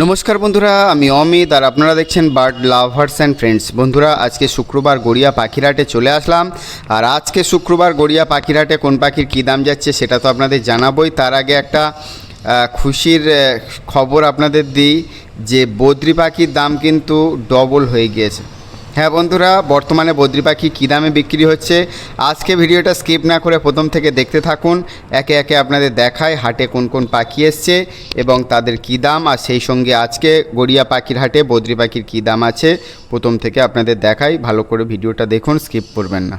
নমস্কার বন্ধুরা, আমি অমিত আর আপনারা দেখছেন বার্ড লাভার্স অ্যান্ড ফ্রেন্ডস। বন্ধুরা, আজকে শুক্রবার গড়িয়া পাখিরহাটে চলে আসলাম। আর আজকে শুক্রবার গড়িয়া পাখিরহাটে কোন পাখির কী দাম যাচ্ছে সেটা তো আপনাদের জানাবই। তার আগে একটা খুশির খবর আপনাদের দিই যে বদ্রি পাখির দাম কিন্তু ডবল হয়ে গিয়েছে। হ্যাঁ বন্ধুরা, বর্তমানে বদ্রি পাখি কী দামে বিক্রি হচ্ছে? আজকে ভিডিওটা স্কিপ না করে প্রথম থেকে দেখতে থাকুন। একে একে আপনাদের দেখায় হাটে কোন কোন পাখি এসছে এবং তাদের কী দাম। আর সেই সঙ্গে আজকে গড়িয়া পাখির হাটে বদ্রি পাখির কী দাম আছে, প্রথম থেকে আপনাদের দেখাই। ভালো করে ভিডিওটা দেখুন, স্কিপ করবেন না।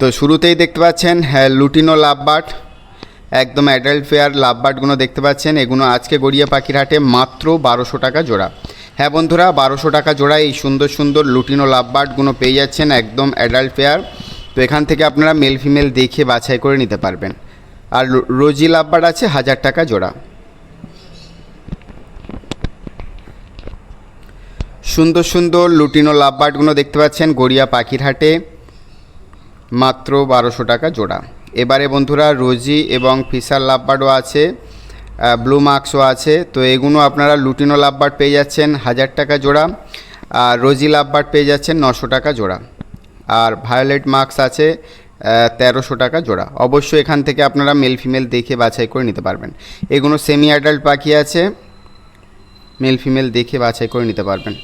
তো শুরুতেই দেখতে পাচ্ছেন হ্যাঁ লুটিনো লাভবাট একদম অ্যাডাল্ট ফেয়ার লাভবার্ডগুলো দেখতে পাচ্ছেন। এগুলো আজকে গড়িয়া পাখির হাটে মাত্র বারোশো টাকা জোড়া। হ্যাঁ বন্ধুরা, বারোশো টাকা জোড়া এই সুন্দর সুন্দর লুটিনো লাভবার্ডগুলো পেয়ে যাচ্ছেন একদম অ্যাডাল্ট ফেয়ার তো এখান থেকে আপনারা মেল ফিমেল দেখে বাছাই করে নিতে পারবেন। আর রোজি লাভবার্ড আছে হাজার টাকা জোড়া। সুন্দর সুন্দর লুটিনো লাভবার্ডগুলো দেখতে পাচ্ছেন গড়িয়া পাখির হাটে মাত্র বারোশো টাকা জোড়া। এবারে বন্ধুরা রোজি এবং ফিসার লাভবার্ডও আছে। ব্লু মার্কসও আছে। তো এগুলো আপনারা লুটিনো লাভবার্ড পেয়ে যাচ্ছেন হাজার টাকা জোড়া আর রোজি লাভবার্ড পেয়ে যাচ্ছেন নশো টাকা জোড়া। আর ভায়োলেট মার্কস আছে তেরোশো টাকা জোড়া। অবশ্যই এখান থেকে আপনারা মেল ফিমেল দেখে বাছাই করে নিতে পারবেন। এগুলো সেমি অ্যাডাল্ট পাখি আছে মেল ফিমেল দেখে বাছাই করে নিতে পারবেন।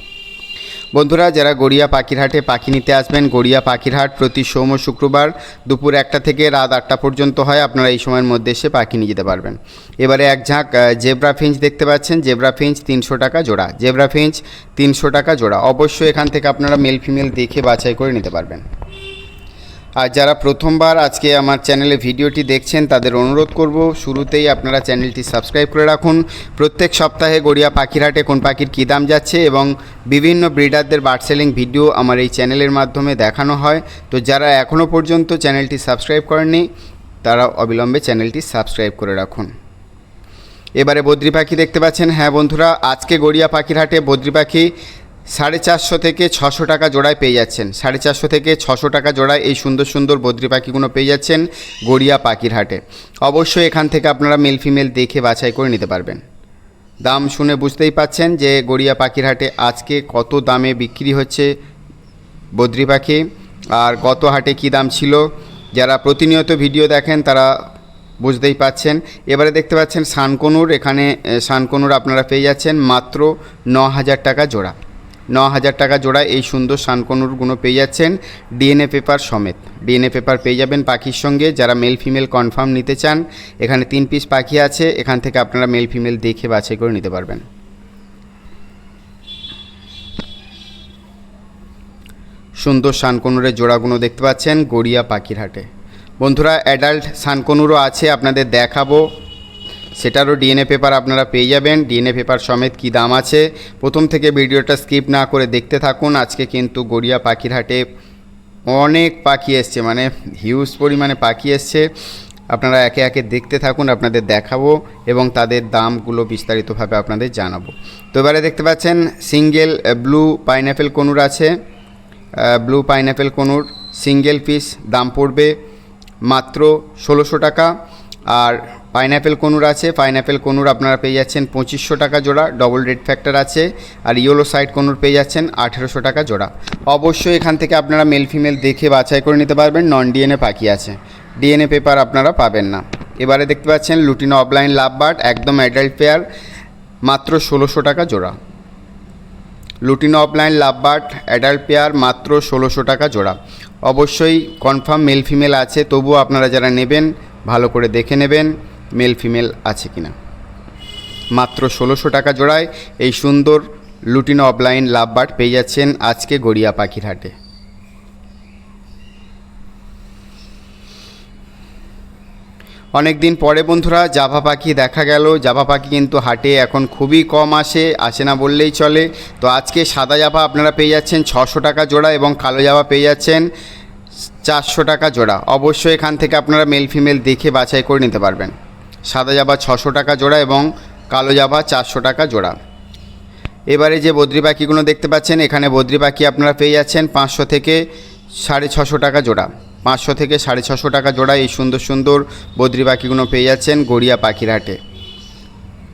বন্ধুরা, যারা গড়িয়া পাখিরহাটে পাখি নিতে আসবেন, গড়িয়া পাখিরহাট প্রতি সোম ও শুক্রবার দুপুর একটা থেকে রাত আটটা পর্যন্ত হয়। আপনারা এই সময়ের মধ্যে এসে পাখি নিয়ে যেতে পারবেন। এবারে এক ঝাঁক জেব্রা ফিঞ্চ দেখতে পাচ্ছেন। জেব্রা ফিঞ্চ তিনশো টাকা জোড়া। জেব্রা ফিঞ্চ তিনশো টাকা জোড়া। অবশ্যই এখান থেকে আপনারা মেল ফিমেল দেখে বাছাই করে নিতে পারবেন। আর যারা প্রথমবার আজকে আমার চ্যানেলে ভিডিওটি দেখছেন, তাদের অনুরোধ করব, শুরুতেই আপনারা চ্যানেলটি সাবস্ক্রাইব করে রাখুন। প্রত্যেক সপ্তাহে গড়িয়া পাখিরহাটে কোন পাখির কী দাম যাচ্ছে এবং বিভিন্ন ব্রিডারদের বার্ড সেলিং ভিডিও আমার এই চ্যানেলের মাধ্যমে দেখানো হয়। তো যারা এখনও পর্যন্ত চ্যানেলটি সাবস্ক্রাইব করেননি, তারা অবিলম্বে চ্যানেলটি সাবস্ক্রাইব করে রাখুন। এবারে বদ্রি পাখি দেখতে পাচ্ছেন। হ্যাঁ বন্ধুরা, আজকে গড়িয়া পাখির হাটে বদ্রি পাখি সাড়ে চারশো থেকে ছশো টাকা জোড়ায় পেয়ে যাচ্ছেন। সাড়ে চারশো থেকে ছশো টাকা জোড়ায় এই সুন্দর সুন্দর বদ্রি পাখিগুলো পেয়ে যাচ্ছেন গড়িয়া পাখির হাটে অবশ্যই এখান থেকে আপনারা মেল ফিমেল দেখে বাছাই করে নিতে পারবেন। দাম শুনে বুঝতেই পাচ্ছেন যে গড়িয়া পাখির হাটে আজকে কত দামে বিক্রি হচ্ছে বদ্রি পাখি আর গত হাটে কী দাম ছিল? যারা প্রতিনিয়ত ভিডিও দেখেন তারা বুঝতেই পাচ্ছেন। এবারে দেখতে পাচ্ছেন শানকনুর এখানে এ, শানকনুর আপনারা পেয়ে যাচ্ছেন মাত্র ন হাজার টাকা জোড়া। ন হাজার টাকা জোড়া এই সুন্দর শানকনুরগুলো পেয়ে যাচ্ছেন ডিএনএ পেপার সমেত। ডিএনএ পেপার পেয়ে যাবেন পাখির সঙ্গে। যারা মেল ফিমেল কনফার্ম নিতে চান, এখানে তিন পিস পাখি আছে। এখান থেকে আপনারা মেল ফিমেল দেখে বাছাই করে নিতে পারবেন। সুন্দর শানকনুরের জোড়াগুলো দেখতে পাচ্ছেন গড়িয়া পাখির হাটে। বন্ধুরা, অ্যাডাল্ট শানকনুরও আছে, আপনাদের দেখাবো। সেটারও ডিএনএ পেপার আপনারা পেয়ে যাবেন। ডিএনএ পেপার সমেত কী দাম আছে? প্রথম থেকে ভিডিওটা স্কিপ না করে দেখতে থাকুন। আজকে কিন্তু গড়িয়া পাখির হাটে অনেক পাখি এসছে মানে হিউজ পরিমাণে পাখি এসছে। আপনারা একে একে দেখতে থাকুন, আপনাদের দেখাবো এবং তাদের দামগুলো বিস্তারিতভাবে আপনাদের জানাব। তো এবারে দেখতে পাচ্ছেন সিঙ্গেল ব্লু পাইনঅ্যাপেল কনুর আছে। Blue pineapple conure single piece দাম পড়বে মাত্র ষোলোশো টাকা। আর পাইনঅ্যাপেল কনুর আছে। পাইনঅ্যাপেল কনুর আপনারা পেয়ে যাচ্ছেন পঁচিশশো টাকা জোড়া ডবল রেড ফ্যাক্টর আছে। আর ইয়েলো সাইড কনুর পেয়ে যাচ্ছেন আঠেরোশো টাকা জোড়া। অবশ্যই এখান থেকে আপনারা মেল ফিমেল দেখে বাছাই করে নিতে পারবেন নন ডিএনএ পাখি আছে। ডিএনএ পেপার আপনারা পাবেন না। এবারে দেখতে পাচ্ছেন লুটিনো অফলাইন লাভবার্ড একদম অ্যাডাল্ট পেয়ার মাত্র ষোলোশো টাকা জোড়া। Lutino opaline lovebird adult pair মাত্র ষোলোশো টাকা জোড়া। অবশ্যই কনফার্ম মেল ফিমেল আছে, তবুও আপনারা যারা নেবেন, ভালো করে দেখে নেবেন। মেল ফিমেল আছে কিনা। মাত্র ষোলোশো টাকা জোড়ায় এই সুন্দর লুটিনো অফলাইন লাভবার্ড পেয়ে যাচ্ছেন আজকে গড়িয়া পাখির হাটে। অনেক দিন পরে বন্ধুরা, জাভা পাখি দেখা গেল। জাভা পাখি কিন্তু হাটে এখন খুবই কম আসে আসে না বললেই চলে। তো আজকে সাদা জাভা আপনারা পেয়ে যাচ্ছেন ছশো টাকা জোড়া এবং কালো জাভা পেয়ে যাচ্ছেন চারশো টাকা জোড়া। অবশ্যই এখান থেকে আপনারা মেল ফিমেল দেখে বাছাই করে নিতে পারবেন। সাদা জাভা ছশো টাকা জোড়া এবং কালো জাভা চারশো টাকা জোড়া। এবারে যে বদ্রি পাখিগুলো দেখতে পাচ্ছেন, এখানে বদ্রি পাখি আপনারা পেয়ে যাচ্ছেন পাঁচশো থেকে সাড়ে ছশো টাকা জোড়া। পাঁচশো থেকে সাড়ে ছশো টাকা জোড়া এই সুন্দর সুন্দর বদ্রি পাখিগুলো পেয়ে যাচ্ছেন গড়িয়া পাখির হাটে।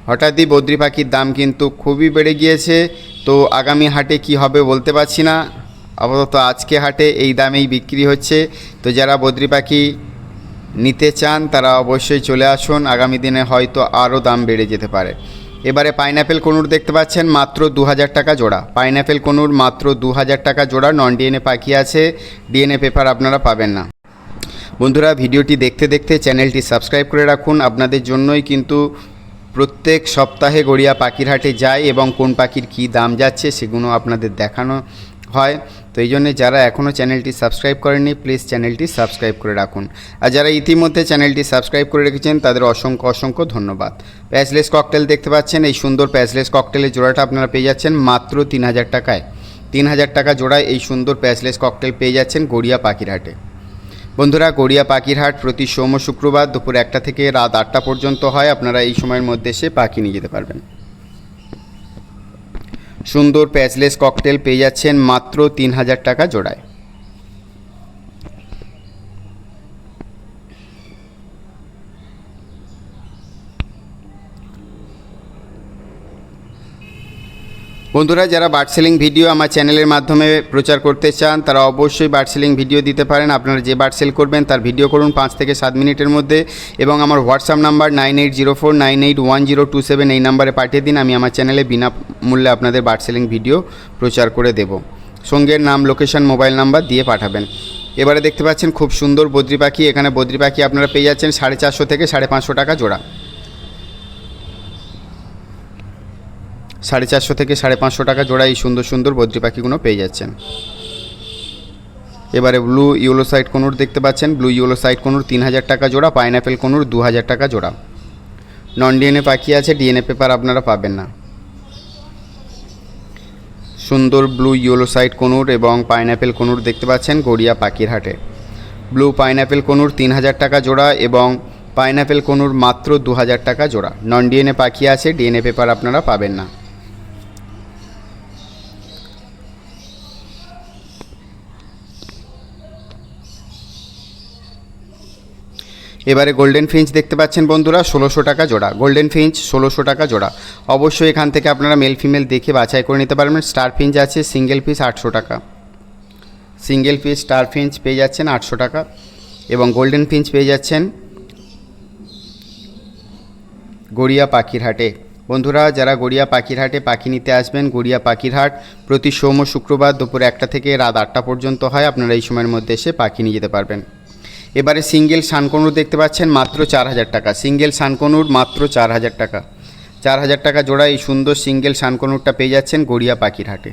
হঠাৎই বদ্রি পাখির দাম কিন্তু খুবই বেড়ে গিয়েছে। তো আগামী হাটে কি হবে বলতে পারছি না। আপাতত আজকে হাটে এই দামেই বিক্রি হচ্ছে। তো যারা বদ্রি পাখি নিতে চান, তারা অবশ্যই চলে আসুন। আগামী দিনে হয়তো আরও দাম বেড়ে যেতে পারে। এবারে পাইনাপেল কনুর দেখতে পাচ্ছেন, মাত্র দু হাজার টাকা জোড়া। পাইনাপেল কনুর মাত্র দু হাজার টাকা জোড়া নন ডিএনএ পাখি আছে। ডিএনএ পেপার আপনারা পাবেন না। বন্ধুরা, ভিডিওটি দেখতে দেখতে চ্যানেলটি সাবস্ক্রাইব করে রাখুন। আপনাদের জন্যই কিন্তু প্রত্যেক সপ্তাহে গড়িয়া পাখির হাটে যায় এবং কোন পাখির কী দাম যাচ্ছে সেগুলো আপনাদের দেখানো হয়। তো এই জন্যে যারা এখনও চ্যানেলটি সাবস্ক্রাইব করেননি, প্লিজ চ্যানেলটি সাবস্ক্রাইব করে রাখুন। আর যারা ইতিমধ্যে চ্যানেলটি সাবস্ক্রাইব করে রেখেছেন, তাদের অসংখ্য অসংখ্য ধন্যবাদ। প্যাচলেস ককটেল দেখতে পাচ্ছেন, এই সুন্দর প্যাচলেস ককটেলের জোড়াটা আপনারা পেয়ে যাচ্ছেন মাত্র তিন হাজার টাকায়। তিন হাজার টাকা জোড়ায় এই সুন্দর প্যাচলেস ককটেল পেয়ে যাচ্ছেন গড়িয়া পাখিরহাটে। বন্ধুরা, গড়িয়া পাখিরহাট প্রতি সোম শুক্রবার দুপুর একটা থেকে রাত আটটা পর্যন্ত হয়। আপনারা এই সময়ের মধ্যে এসে পাখি নিয়ে যেতে পারবেন। সুন্দর প্যাচলেস ককটেল পেয়ে যাচ্ছেন মাত্র তিন হাজার টাকা জোড়ায়। বন্ধুরা, যারা বার্ড সেলিং ভিডিও আমার চ্যানেলের মাধ্যমে প্রচার করতে চান, তারা অবশ্যই বার্ড সেলিং ভিডিও দিতে পারেন। আপনারা যে বার্ড সেল করবেন, তার ভিডিও করুন পাঁচ থেকে সাত মিনিটের মধ্যে এবং আমার WhatsApp number nine eight zero four, nine eight one zero two seven এই নাম্বারে পাঠিয়ে দিন। আমি আমার চ্যানেলে বিনামূল্যে আপনাদের বার্ড সেলিং ভিডিও প্রচার করে দেব। সঙ্গের নাম লোকেশন মোবাইল নাম্বার দিয়ে পাঠাবেন। এবারে দেখতে পাচ্ছেন খুব সুন্দর বদ্রি পাখি। এখানে বদ্রি পাখি আপনারা পেয়ে যাচ্ছেন সাড়ে চারশো থেকে সাড়ে পাঁচশো টাকা জোড়া। সাড়ে চারশো থেকে সাড়ে পাঁচশো টাকা জোড়া এই সুন্দর সুন্দর বদ্রি পাখিগুলো পেয়ে যাচ্ছেন। এবারে ব্লু ইউলো সাইড কোনুর দেখতে পাচ্ছেন, ব্লু ইউলো সাইড কোনুর তিন হাজার টাকা জোড়া, পাইনাপেল কোনুর দু হাজার টাকা জোড়া। নন ডিএনএ পাখি আছে, ডিএনএ পেপার আপনারা পাবেন না। সুন্দর ব্লু ইয়েলো সাইড কোনুর এবং পাইনাপেল কোনুর দেখতে পাচ্ছেন গড়িয়া পাখির হাটে। ব্লু পাইনাপেল কোনুর তিন হাজার টাকা জোড়া এবং পাইনাপেল কোনুর মাত্র দু হাজার টাকা জোড়া। নন ডিএনএ পাখি আছে, ডিএনএ পেপার আপনারা পাবেন না। এবারে গোল্ডেন ফিঞ্চ দেখতে পাচ্ছেন বন্ধুরা, ষোলোশো টাকা জোড়া। গোল্ডেন ফিঞ্চ ষোলোশো টাকা জোড়া। অবশ্যই এখান থেকে আপনারা মেল ফিমেল দেখে বাছাই করে নিতে পারবেন। স্টার ফিঞ্চ আছে সিঙ্গেল পিস আটশো টাকা। সিঙ্গেল পিস স্টার ফিঞ্চ পেয়ে যাচ্ছেন আটশো টাকা। এবং গোল্ডেন ফিঞ্চ পেয়ে যাচ্ছেন গড়িয়া পাখির হাটে বন্ধুরা, যারা গড়িয়া পাখির হাটে পাখি নিতে আসবেন, গড়িয়া পাখির হাট প্রতি সোম শুক্রবার দুপুর একটা থেকে রাত আটটা পর্যন্ত হয়। আপনারা এই সময়ের মধ্যে এসে পাখি নিয়ে যেতে পারবেন। এবারে সিঙ্গেল সানকনুর দেখতে পাচ্ছেন মাত্র চার হাজার টাকা। সিঙ্গেল সানকনুর মাত্র চার হাজার টাকা। চার হাজার টাকা জোড়া এই সুন্দর সিঙ্গেল সানকনুরটা পেয়ে যাচ্ছেন গড়িয়া পাখির হাটে।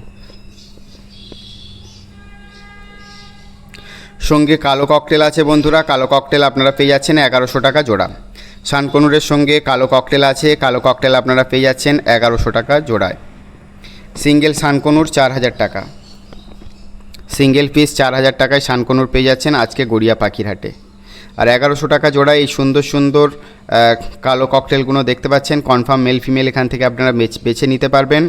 সঙ্গে কালো ককটেল আছে বন্ধুরা। কালো ককটেল আপনারা পেয়ে যাচ্ছেন এগারোশো টাকা জোড়া। শানকনুরের সঙ্গে কালো ককটেল আছে। কালো ককটেল আপনারা পেয়ে যাচ্ছেন এগারোশো টাকা জোড়ায়। সিঙ্গেল শানকনুর চার হাজার টাকা। সিঙ্গেল পিস চার হাজার টাকায় শানকনুর পেয়ে যাচ্ছেন আজকে গড়িয়া পাখির হাটে আর এগারোশো টাকা জোড়ায় এই সুন্দর সুন্দর কালো ককটেলগুলো দেখতে পাচ্ছেন। কনফার্ম মেল ফিমেল এখান থেকে আপনারা বেছে নিতে পারবেন।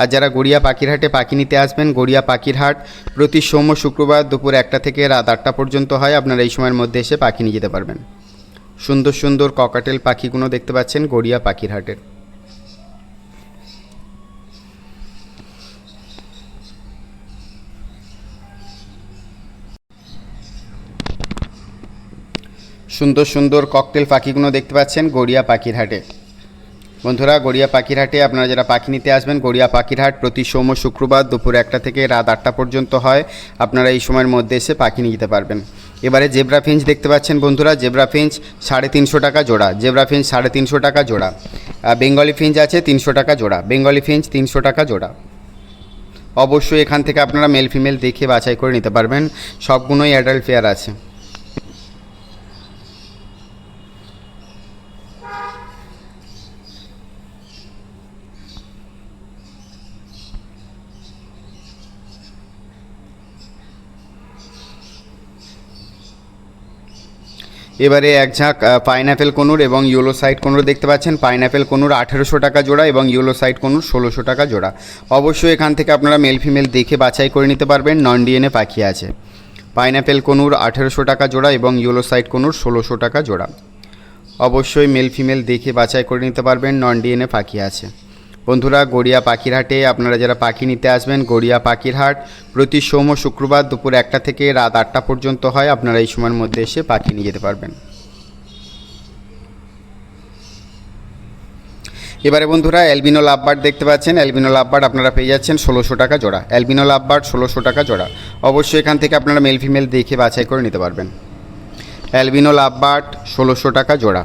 আর যারা গড়িয়া পাখির হাটে পাখি নিতে আসবেন, গড়িয়া পাখির হাট প্রতি সোম শুক্রবার দুপুর একটা থেকে রাত আটটা পর্যন্ত হয়। আপনারা এই সময়ের মধ্যে এসে পাখি নিয়ে যেতে পারবেন। সুন্দর সুন্দর ককাটেল পাখিগুলো দেখতে পাচ্ছেন গড়িয়া পাখির সুন্দর সুন্দর ককটেল পাখিগুলো দেখতে পাচ্ছেন গড়িয়া পাখির হাটে বন্ধুরা, গড়িয়া পাখির হাটে আপনারা যারা পাখি নিতে আসবেন, গড়িয়া পাখির হাট প্রতি সোম শুক্রবার দুপুর একটা থেকে রাত আটটা পর্যন্ত হয়। আপনারা এই সময়ের মধ্যে এসে পাখি নিয়ে যেতে পারবেন। এবারে জেব্রা ফিঞ্চ দেখতে পাচ্ছেন বন্ধুরা, জেব্রা ফিঞ্চ সাড়ে তিনশো টাকা জোড়া, জেব্রা ফিঞ্চ সাড়ে তিনশো টাকা জোড়া। বেঙ্গলি ফিঞ্চ আছে তিনশো টাকা জোড়া, বেঙ্গলি ফিঞ্চ তিনশো টাকা জোড়া। অবশ্যই এখান থেকে আপনারা মেল ফিমেল দেখে বাছাই করে নিতে পারবেন। সবগুলোই অ্যাডাল্ট ফেয়ার আছে। এবারে এক ঝাঁক পাইনাপেল কনুর এবং ইউলো সাইড কনুর দেখতে পাচ্ছেন। পাইনাপেল কনুর আঠেরোশো টাকা জোড়া এবং ইউলো সাইড কনুর ষোলোশো টাকা জোড়া। অবশ্যই এখান থেকে আপনারা মেল ফিমেল দেখে বাছাই করে নিতে পারবেন নন ডিএনএ পাখি আছে। পাইনাপেল কনুর আঠেরোশো টাকা জোড়া এবং ইউলো সাইড কনুর ষোলোশো টাকা জোড়া। অবশ্যই মেল ফিমেল দেখে বাছাই করে নিতে পারবেন নন ডিএনএ পাখি আছে। বন্ধুরা, গড়িয়া পাখির হাটে আপনারা যারা পাখি নিতে আসবেন, গড়িয়া পাখির হাট প্রতি সোম ও শুক্রবার দুপুর একটা থেকে রাত আটটা পর্যন্ত হয়। আপনারা এই সময়ের মধ্যে এসে পাখি নিয়ে যেতে পারবেন। এবারে বন্ধুরা, অ্যালবিনো লাভবার্ড দেখতে পাচ্ছেন। অ্যালবিনো লাভবার্ড আপনারা পেয়ে যাচ্ছেন ষোলোশো টাকা জোড়া। অ্যালবিনো লাভবার্ড ষোলোশো টাকা জোড়া। অবশ্যই এখান থেকে আপনারা মেল ফিমেল দেখে বাছাই করে নিতে পারবেন। অ্যালবিনো লাভবার্ড ষোলোশো টাকা জোড়া।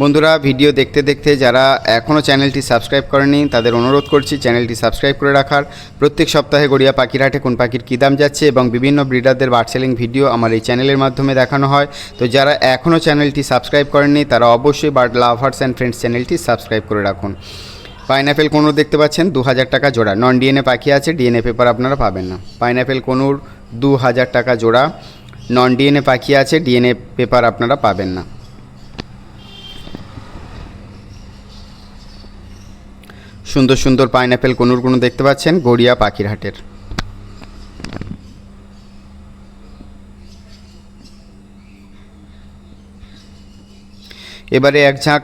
বন্ধুরা, ভিডিও দেখতে দেখতে যারা এখনও চ্যানেলটি সাবস্ক্রাইব করেনি তাদের অনুরোধ করছি চ্যানেলটি সাবস্ক্রাইব করে রাখার। প্রত্যেক সপ্তাহে গড়িয়া পাখির হাটে কোন পাখির কী দাম যাচ্ছে এবং বিভিন্ন ব্রিডারদের বার্ড সেলিং ভিডিও আমার এই চ্যানেলের মাধ্যমে দেখানো হয়। তো যারা এখনও চ্যানেলটি সাবস্ক্রাইব করেননি, তারা অবশ্যই বার্ড লাভার্স অ্যান্ড ফ্রেন্ডস চ্যানেলটি সাবস্ক্রাইব করে রাখুন। পাইনাপেল কোনুর দেখতে পাচ্ছেন দু হাজার টাকা জোড়া। নন ডিএনএ পাখি আছে, ডিএনএ পেপার আপনারা পাবেন না। পাইনাপেল কোনুর দু হাজার টাকা জোড়া। নন ডিএনএ পাখি আছে, ডিএনএ পেপার আপনারা পাবেন না। সুন্দর সুন্দর পাইনাপেল কোনুরগুলো দেখতে পাচ্ছেন, গড়িয়া পাখির হাটের এবারে এক ঝাঁক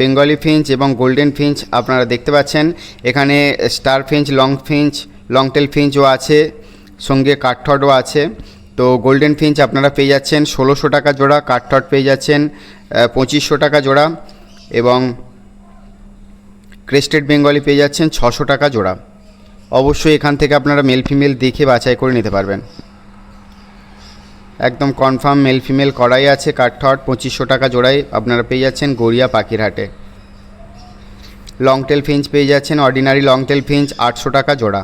বেঙ্গলি ফিঞ্চ এবং গোল্ডেন ফিঞ্চ আপনারা দেখতে পাচ্ছেন। এখানে star finch, long finch, long tail ফিঞ্চও আছে, সঙ্গে কাঠঠডও আছে। তো গোল্ডেন ফিঞ্চ আপনারা পেয়ে যাচ্ছেন, ষোলোশো টাকা জোড়া কাঠঠড পেয়ে যাচ্ছেন পঁচিশশো টাকা জোড়া এবং ক্রেস্টেড বেঙ্গলি পেয়ে যাচ্ছেন ছশো টাকা জোড়া। অবশ্যই এখান থেকে আপনারা মেল ফিমেল দেখে বাছাই করে নিতে পারবেন। একদম কনফার্ম মেল ফিমেল করাই আছে, কাঠঠট, পঁচিশশো টাকা জোড়ায় আপনারা পেয়ে যাচ্ছেন গড়িয়া পাখির হাটে লং টেল ফিঞ্চ পেয়ে যাচ্ছেন অর্ডিনারি লং টেল ফিঞ্চ আটশো টাকা জোড়া।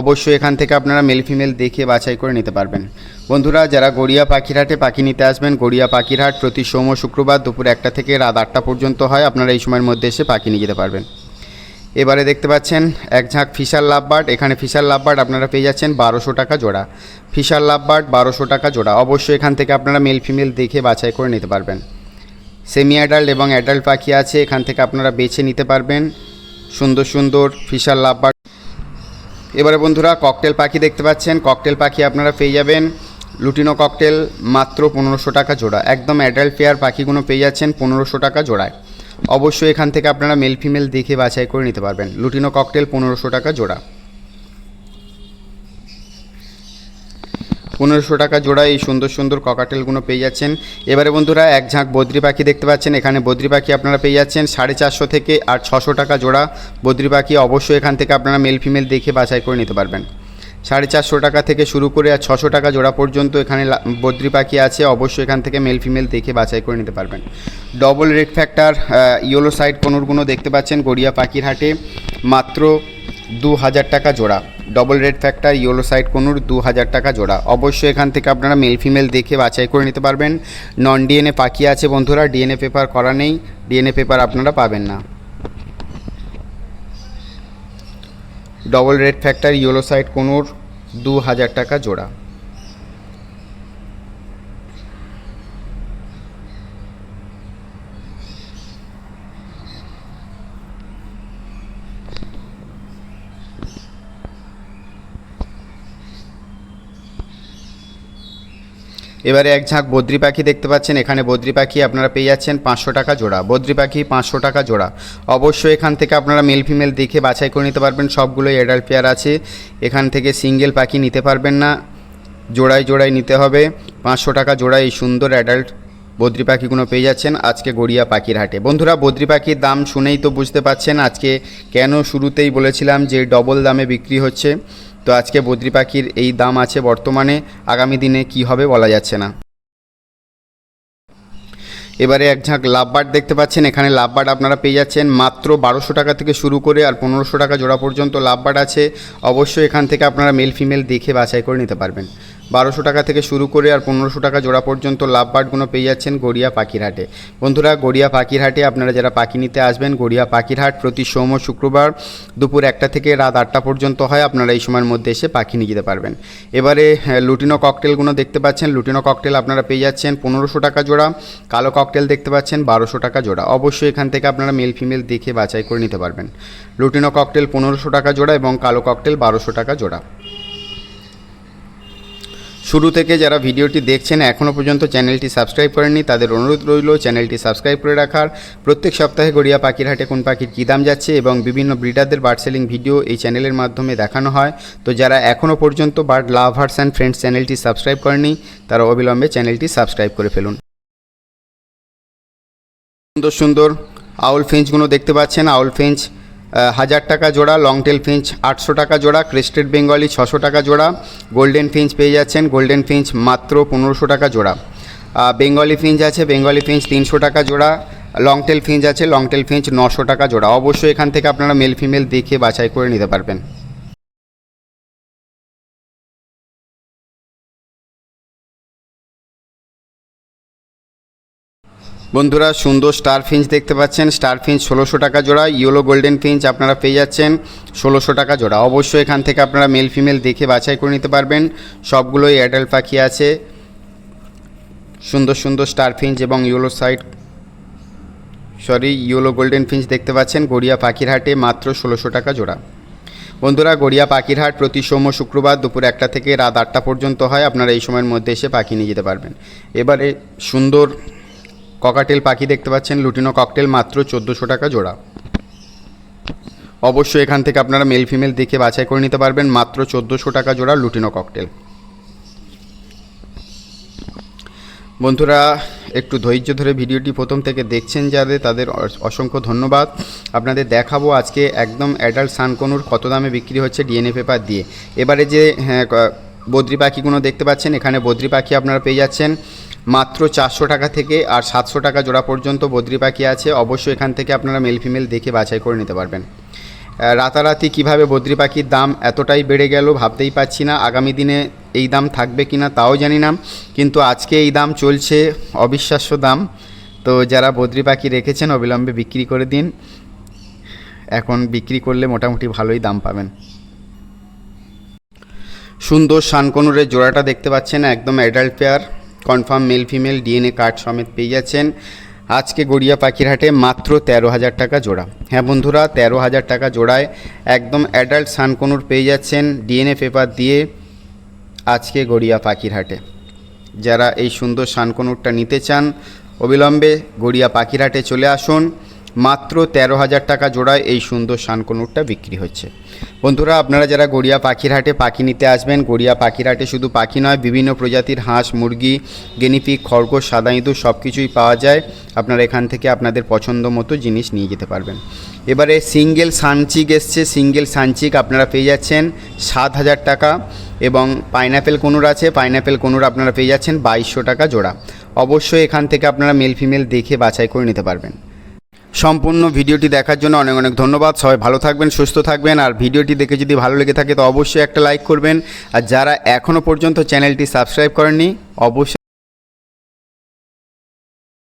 অবশ্যই এখান থেকে আপনারা মেল ফিমেল দেখে বাছাই করে নিতে পারবেন। বন্ধুরা, যারা গড়িয়া পাখিরহাটে পাখি নিতে আসবেন, গড়িয়া পাখিরহাট প্রতি সোম শুক্রবার দুপুর একটা থেকে রাত আটটা পর্যন্ত হয়, আপনারা এই সময়ের মধ্যে এসে পাখি নিয়ে যেতে পারবেন। এবারে দেখতে পাচ্ছেন এক ঝাঁক ফিশার লাভবার্ড। এখানে ফিশার লাভবার্ড আপনারা পেয়ে যাচ্ছেন বারোশো টাকা জোড়া। ফিশার লাভবার্ড বারোশো টাকা জোড়া। অবশ্যই এখান থেকে আপনারা মেল ফিমেল দেখে বাছাই করে নিতে পারবেন। সেমি অ্যাডাল্ট এবং অ্যাডাল্ট পাখি আছে, এখান থেকে আপনারা বেছে নিতে পারবেন। সুন্দর সুন্দর ফিশার লাভবার্ড। এবারে বন্ধুরা, ককটেল পাখি দেখতে পাচ্ছেন। ককটেল পাখি আপনারা পেয়ে যাবেন। লুটিনো ককটেল মাত্র পনেরোশো টাকা জোড়া। একদম অ্যাডাল্ট পেয়ার পাখিগুলো পেয়ে যাচ্ছেন পনেরোশো টাকা জোড়ায়। অবশ্যই এখান থেকে আপনারা মেল ফিমেল দেখে বাছাই করে নিতে পারবেন। লুটিনো ককটেল পনেরোশো টাকা জোড়া। পনেরোশো টাকা জোড়া এই সুন্দর সুন্দর ককাটেলগুলো পেয়ে যাচ্ছেন। এবারে বন্ধুরা এক ঝাঁক বদ্রি পাখি দেখতে পাচ্ছেন। এখানে বদ্রি পাখি আপনারা পেয়ে যাচ্ছেন সাড়ে চারশো থেকে আর ছশো টাকা জোড়া। বদ্রি পাখি অবশ্যই এখান থেকে আপনারা মেল ফিমেল দেখে বাছাই করে নিতে পারবেন। সাড়ে চারশো টাকা থেকে শুরু করে আর ছশো টাকা জোড়া পর্যন্ত এখানে বদ্রি পাখি আছে। অবশ্যই এখান থেকে মেল ফিমেল দেখে বাছাই করে নিতে পারবেন। Double red factor yellow side কোনোরগুলো দেখতে পাচ্ছেন গড়িয়া পাখির হাটে। মাত্র দু হাজার টাকা জোড়া। Double red factor yellow side conure দু হাজার টাকা জোড়া। অবশ্যই এখান থেকে আপনারা মেল ফিমেল দেখে বাছাই করে নিতে পারবেন। নন ডিএনএ পাখি আছে বন্ধুরা ডিএনএ পেপার করা নেই। ডিএনএ পেপার আপনারা পাবেন না। Double red factor yellow side conure দু হাজার টাকা জোড়া। এবারে এক ঝাঁক বদ্রি পাখি দেখতে পাচ্ছেন। এখানে বদ্রি পাখি আপনারা পেয়ে যাচ্ছেন পাঁচশো টাকা জোড়া। বদ্রি পাখি পাঁচশো টাকা জোড়া। অবশ্যই এখান থেকে আপনারা মেল ফিমেল দেখে বাছাই করে নিতে পারবেন। সবগুলোই অ্যাডাল্ট পেয়ার আছে। এখান থেকে সিঙ্গেল পাখি নিতে পারবেন না। জোড়ায় জোড়ায় নিতে হবে। পাঁচশো টাকা জোড়ায় এই সুন্দর অ্যাডাল্ট বদ্রি পাখিগুলো পেয়ে যাচ্ছেন আজকে গড়িয়া পাখির হাটে। বন্ধুরা, বদ্রি পাখির দাম শুনেই তো বুঝতে পাচ্ছেন। আজকে কেন শুরুতেই বলেছিলাম যে ডবল দামে বিক্রি হচ্ছে। তো আজকে বদ্রি পাখির এই দাম আছে বর্তমানে, আগামী দিনে কি হবে বলা যাচ্ছে না। এবারে এক ঝাঁক লাভবার্ড দেখতে পাচ্ছেন, এখানে লাভবার্ড আপনারা পেয়ে যাচ্ছেন মাত্র বারোশো টাকা থেকে শুরু করে আর পনেরোশো টাকা জোড়া পর্যন্ত লাভবার্ড আছে। অবশ্যই এখান থেকে আপনারা মেল ফিমেল দেখে বাছাই করে নিতে পারবেন। বারোশো টাকা থেকে শুরু করে আর পনেরোশো টাকা জোড়া পর্যন্ত লাভবার্ডগুলো পেয়ে যাচ্ছেন গড়িয়া পাখিরহাটে। বন্ধুরা, গড়িয়া পাখিরহাটে আপনারা যারা পাখি নিতে আসবেন, গড়িয়া পাখিরহাট প্রতি সোম শুক্রবার দুপুর একটা থেকে রাত আটটা পর্যন্ত হয়, আপনারা এই সময়ের মধ্যে এসে পাখি নিয়ে যেতে পারবেন। এবারে লুটিনো ককটেলগুলো দেখতে পাচ্ছেন। লুটিনো ককটেল আপনারা পেয়ে যাচ্ছেন পনেরোশো টাকা জোড়া, কালো ককটেল দেখতে পাচ্ছেন বারোশো টাকা জোড়া। অবশ্যই এখান থেকে আপনারা মেল ফিমেল দেখে বাছাই করে নিতে পারবেন। লুটিনো ককটেল পনেরোশো টাকা জোড়া এবং কালো ককটেল বারোশো টাকা জোড়া। শুরু থেকে যারা ভিডিওটি দেখছেন এখনও পর্যন্ত চ্যানেলটি সাবস্ক্রাইব করেননি, তাদের অনুরোধ রইল চ্যানেলটি সাবস্ক্রাইব করে রাখার। প্রত্যেক সপ্তাহে গড়িয়া পাখির হাটে কোন পাখির কী দাম যাচ্ছে এবং বিভিন্ন ব্রিডারদের বার্ড সেলিং ভিডিও এই চ্যানেলের মাধ্যমে দেখানো হয়। তো যারা এখনও পর্যন্ত বার্ড লাভার্স অ্যান্ড ফ্রেন্ডস চ্যানেলটি সাবস্ক্রাইব করেনি তারা অবিলম্বে চ্যানেলটি সাবস্ক্রাইব করে ফেলুন। সুন্দর সুন্দর, আউল ফিঞ্চগুলো দেখতে পাচ্ছেন, আউল ফিঞ্চ হাজার টাকা জোড়া লং টেল ফিঞ্চ আটশো টাকা জোড়া ক্রেস্টেড বেঙ্গলি ছশো টাকা জোড়া গোল্ডেন ফিঞ্চ পেয়ে যাচ্ছেন গোল্ডেন ফিঞ্চ মাত্র পনেরোশো টাকা জোড়া। বেঙ্গলি ফিঞ্চ আছে বেঙ্গলি ফিঞ্চ তিনশো টাকা জোড়া লং টেল ফিঞ্চ আছে লং টেল ফিঞ্চ নশো টাকা জোড়া। অবশ্যই এখান থেকে আপনারা মেল ফিমেল দেখে বাছাই করে নিতে পারবেন। বন্ধুরা, সুন্দর স্টার ফিঞ্চ দেখতে পাচ্ছেন। স্টার ফিঞ্চ ষোলোশো টাকা জোড়া ইয়েলো গোল্ডেন ফিঞ্চ আপনারা পেয়ে যাচ্ছেন ষোলোশো টাকা জোড়া। অবশ্যই এখান থেকে আপনারা মেল ফিমেল দেখে বাছাই করে নিতে পারবেন। সবগুলোই অ্যাডাল্ট পাখি আছে। সুন্দর সুন্দর স্টার ফিঞ্চ এবং yellow side sorry yellow golden finch দেখতে পাচ্ছেন গড়িয়া পাখির হাটে মাত্র ষোলোশো টাকা জোড়া। বন্ধুরা, গড়িয়া পাখির হাট প্রতি সোম শুক্রবার দুপুর একটা থেকে রাত আটটা পর্যন্ত হয়। আপনারা এই সময়ের মধ্যে এসে পাখি নিয়ে যেতে পারবেন। এবারে সুন্দর ককাটেল পাখি দেখতে পাচ্ছেন, লুটিনো ককটেল মাত্র চোদ্দোশো টাকা জোড়া। অবশ্যই এখান থেকে আপনারা মেল ফিমেল দেখে বাছাই করে নিতে পারবেন, মাত্র চোদ্দোশো টাকা জোড়া লুটিনো ককটেল। বন্ধুরা, একটু ধৈর্য ধরে ভিডিওটি প্রথম থেকে দেখছেন যাদের, তাদের অসংখ্য ধন্যবাদ। আপনাদের দেখাবো আজকে একদম অ্যাডাল্ট সানকনুর কত দামে বিক্রি হচ্ছে ডিএনএ পেপার দিয়ে। এবারে যে হ্যাঁ বদ্রি পাখিগুলো দেখতে পাচ্ছেন, এখানে বদ্রি পাখি আপনারা পেয়ে যাচ্ছেন। মাত্র চারশো টাকা থেকে আর সাতশো টাকা জোড়া পর্যন্ত বদ্রি পাখি আছে। অবশ্যই এখান থেকে আপনারা মেল ফিমেল দেখে বাছাই করে নিতে পারবেন। রাতারাতি কীভাবে বদ্রি পাখির দাম এতটাই বেড়ে গেল ভাবতেই পাচ্ছি না। আগামী দিনে এই দাম থাকবে কি না তাও জানি না। কিন্তু আজকে এই দাম চলছে, অবিশ্বাস্য দাম। তো যারা বদ্রি পাখি রেখেছেন, অবিলম্বে বিক্রি করে দিন। এখন বিক্রি করলে মোটামুটি ভালোই দাম পাবেন। সুন্দর শানকনুরের জোড়াটা দেখতে পাচ্ছেন, একদম adult pair confirm male female DNA card সমেত পেয়ে যাচ্ছেন। আজকে গড়িয়া পাখিরহাটে মাত্র তেরো হাজার টাকা জোড়া। হ্যাঁ বন্ধুরা, তেরো হাজার টাকা জোড়ায় একদম অ্যাডাল্ট সানকনুর পেয়ে যাচ্ছেন ডিএনএ পেপার দিয়ে আজকে গড়িয়া পাখিরহাটে যারা এই সুন্দর শানকনুরটা নিতে চান, অবিলম্বে গড়িয়া পাখিরহাটে চলে আসুন। মাত্র তেরো হাজার টাকা জোড়ায় এই সুন্দর শানকনুরটা বিক্রি হচ্ছে। বন্ধুরা, আপনারা যারা গড়িয়া পাখির হাটে পাখি নিতে আসবেন, গড়িয়া পাখির হাটে শুধু পাখি নয়, বিভিন্ন প্রজাতির হাঁস, মুরগি গেনিপিক খরগোশ, সাদা ইঁদুর সব কিছুই পাওয়া যায়। আপনারা এখান থেকে আপনাদের পছন্দ মতো জিনিস নিয়ে যেতে পারবেন। এবারে সিঙ্গেল সানচিক এসছে, সিঙ্গেল সানচিক আপনারা পেয়ে যাচ্ছেন সাত হাজার টাকা এবং পাইনাপেল কোনুর আছে, পাইনাপেল কোনুর আপনারা পেয়ে যাচ্ছেন বাইশশো টাকা জোড়া। অবশ্যই এখান থেকে আপনারা মেল ফিমেল দেখে বাছাই করে নিতে পারবেন। সম্পূর্ণ ভিডিওটি দেখার জন্য অনেক অনেক ধন্যবাদ। সবাই ভালো থাকবেন, সুস্থ থাকবেন। আর ভিডিওটি দেখে যদি ভালো লেগে থাকে, তো অবশ্যই একটা লাইক করবেন। আর যারা এখনও পর্যন্ত চ্যানেলটি সাবস্ক্রাইব করেননি, অবশ্যই